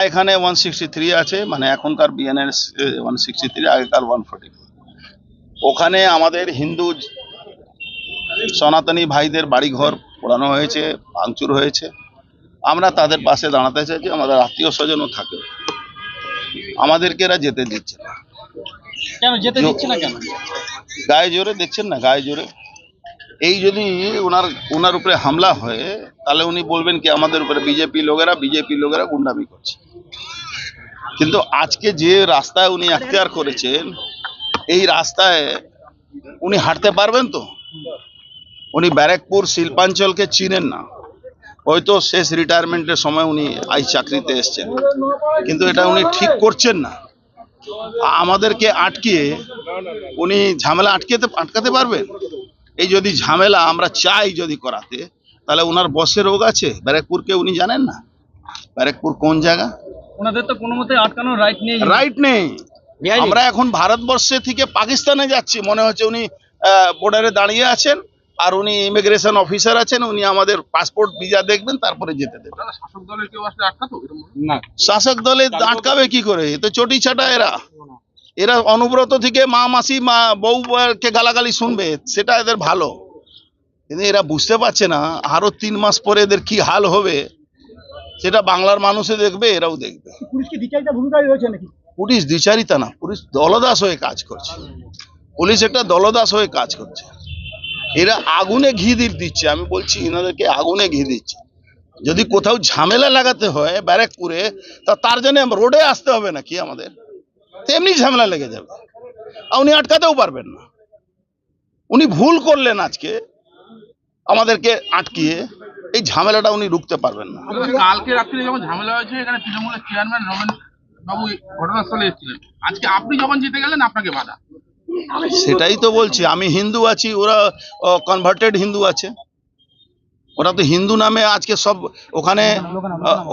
এখানে one sixty three আছে মানে এখনকার বিএনএস ওয়ান সিক্সটি থ্রি আগেকার ওয়ান ফোর্টি ওখানে আমাদের হিন্দু সনাতনী ভাইদের বাড়িঘর পোড়ানো হয়েছে ভাঙচুর হয়েছে। আমরা তাদের পাশে দাঁড়াতে চাইছি আমাদের আত্মীয় স্বজনও থাকে। আমাদেরকে এরা যেতে দিচ্ছে না। কেন যেতে দিচ্ছে না কেন? গায়ে জোরে দেখছেন না? গায়ে জোরে। এই যদি ওনার ওনার উপরে হামলা হয়, তাহলে উনি বলবেন কি, আমাদের উপরে বিজেপি লোকেরা বিজেপি লোকেরা গুন্ডামি করছে। কিন্তু আজকে যে রাস্তায় উনি এখতিয়ার করেছেন, এই রাস্তায় উনি হাঁটতে পারবেন তো? উনি ব্যারাকপুর, শিল্পাঞ্চলকে চিনেন না। হয়তো শেষ রিটায়ারমেন্টের সময় উনি আই চাকরিতে এসছেন। কিন্তু এটা উনি ঠিক করছেন না। আমাদেরকে আটকিয়ে উনি ঝামেলা আটকাতে আটকাতে পারবেন? এই যদি ঝামেলা আমরা চাই যদি করাতে তাহলে ওনার বসের রোগ আছে? ব্যারাকপুরকে উনি জানেন না? ব্যারাকপুর কোন জায়গা? ওনাদের তো কোনো মতে আটকানোর রাইট নেই। রাইট নেই। আমরা এখন ভারতবর্ষে থেকে পাকিস্তানে যাচ্ছি। মনে হচ্ছে উনি বর্ডারে দাঁড়িয়ে আছেন আর উনি ইমিগ্রেশন অফিসার আছেন উনি আমাদের পাসপোর্ট ভিসা দেখবেন তারপরে যেতে দেবেন। শাসক দলের কেউ আসলে আটকাতো? না। শাসক দলে আটকাবে কি করে? এ তো চটি ছাটা এরা। এরা অনুব্রত থেকে মা মাসি মা বউকে গালাগালি শুনবে সেটা এদের ভালো। কিন্তু এরা বুঝতে পারছে না আরও তিন মাস পরে এদের কি হাল হবে সেটা বাংলার মানুষে দেখবে এরাও দেখবে। পুলিশ দ্বিচারিতা না পুলিশ দলদাস হয়ে কাজ করছে। পুলিশ একটা দলদাস হয়ে কাজ করছে। এরা আগুনে ঘি দিচ্ছে আমি বলছি এনাদেরকে আগুনে ঘি দিচ্ছে। যদি কোথাও ঝামেলা লাগাতে হয় ব্যারাকপুরে তা তার জন্য রোডে আসতে হবে নাকি আমাদের? তেমনি ঝামেলা লেগে যাবে। আর উনি আটকাতেও পারবেন না। উনি ভুল করলেন আজকে আমাদেরকে আটকিয়ে। এই ঝামেলাটা উনি রুখতে পারবেন না। কালকে রাত্রে যখন ঝামেলা হয়েছে এখানে তৃণমূলের চেয়ারম্যান রমেন বাবু ঘটনাস্থলে এসেছিলেন। আজকে আপনি যখন জিতে গেলেন আপনাকে বাধা। সেটাই তো বলছি আমি হিন্দু আছি ওরা কনভার্টেড হিন্দু আছে। ওরা তো হিন্দু নামে আজকে সব ওখানে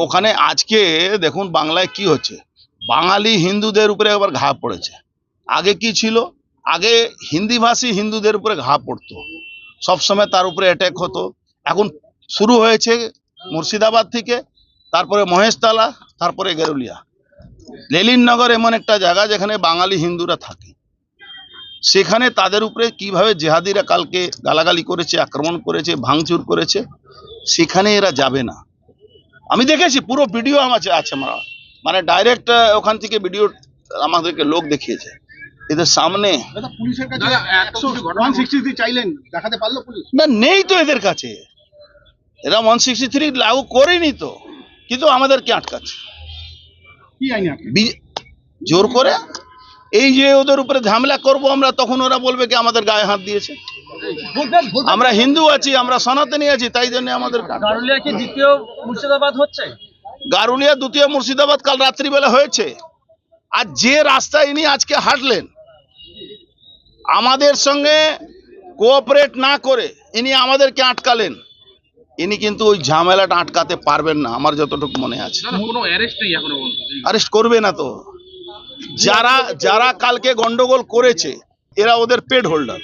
ওখানে আজকে দেখুন বাংলায় কি হচ্ছে। বাঙালি হিন্দুদের উপরে আবার ঘা পড়েছে। আগে কি ছিল? আগে হিন্দিভাষী হিন্দুদের উপরে ঘা পড়তো। সবসময় তার উপরে অ্যাটাক হতো। এখন শুরু হয়েছে মুর্শিদাবাদ থেকে, তারপরে মহেশতলা, তারপরে গেরুলিয়া। লেলিননগর এমন একটা জায়গা যেখানে বাঙালি হিন্দুরা থাকে। সেখানে তাদের উপরে কীভাবে জেহাদিরা কালকে গালাগালি করেছে, আক্রমণ করেছে, ভাঙচুর করেছে, সেখানে এরা যাবে না। আমি দেখেছি, পুরো ভিডিও আমার আছে আমার। মানে ডাইরেক্ট ওখান থেকে ভিডিও আমাদেরকে লোক দেখিয়েছে। এদের সামনে না নেই তো এদের কাছে। এরা ওয়ান সিক্সটি থ্রি লাগু করেনি তো কিন্তু আমাদেরকে আটকাচ্ছে। জোর করে? এই যে ওদের উপরে ঝামেলা করব আমরা তখন ওরা বলবে কি আমাদের গায়ে হাত দিয়েছে। আমরা হিন্দু আছি আমরা সনাতনী আছি তাই জন্য আমাদের দ্বিতীয় মুর্শিদাবাদ হচ্ছে? গারুলিয়া দ্বিতীয় মুর্শিদাবাদ কাল রাত্রিবেলা হয়েছে। আর যে রাস্তায় ইনি আজকে হাঁটলেন আমাদের সঙ্গে কোঅপারেট না করে ইনি আমাদেরকে আটকালেন। ইনি কিন্তু ওই ঝামেলাটা আটকাতে পারবেন না আমার যতটুকু মনে আছে। অ্যারেস্ট করবে না তো। যারা যারা কালকে গন্ডগোল করেছে এরা ওদের পেড হোল্ডার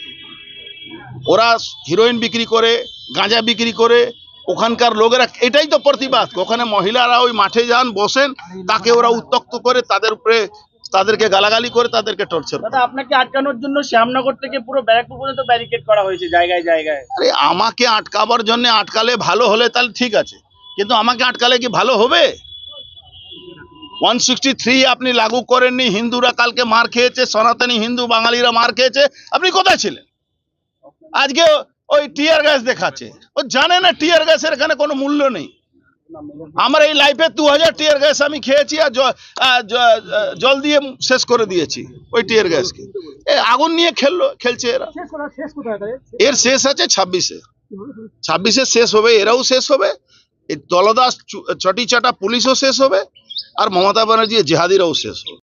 ওরা হিরোইন বিক্রি করে গাঁজা বিক্রি করে ওখানকার লোকেরা এটাই তো প্রতিবাদ। ওখানে মহিলারা ওই মাঠে যান বসেন তাকে ওরা উত্তক্ত করে তাদের উপরে তাদেরকে গালাগালি করে তাদেরকে টর্চার করে। দাদা আপনাকে আটকানোর জন্য শ্যামনগর থেকে পুরো ব্যারাকপুর পর্যন্ত ব্যারিকেড করা হয়েছে জায়গায় জায়গায়। আরে আমাকে আটকাবার জন্য আটকালে ভালো হলে তাহলে ঠিক আছে কিন্তু আমাকে আটকালে কি ভালো হবে? ওয়ান সিক্সটি থ্রি আপনি লাগু করেননি হিন্দুরা কালকে মার খেয়েছে সনাতনী হিন্দু বাঙালিরা মার খেয়েছে আপনি কোথায় ছিলেন? আজকে ওই টিয়ার গ্যাস দেখাচ্ছে। ও জানে না টিয়ার গ্যাসের এখানে কোনো মূল্য নেই। আমার এই লাইফে দু হাজার টিয়ার গ্যাস আমি খেয়েছি আর জল দিয়ে শেষ করে দিয়েছি ওই টিয়ার গ্যাসকে। এ আগুন নিয়ে খেললো খেলছে এরা। এর শেষ আছে ছাব্বিশে। ছাব্বিশে শেষ হবে এরাও শেষ হবে। এই দলদাস চটি চাটা পুলিশও শেষ হবে আর মমতা ব্যানার্জি জেহাদিরাও শেষ হবে।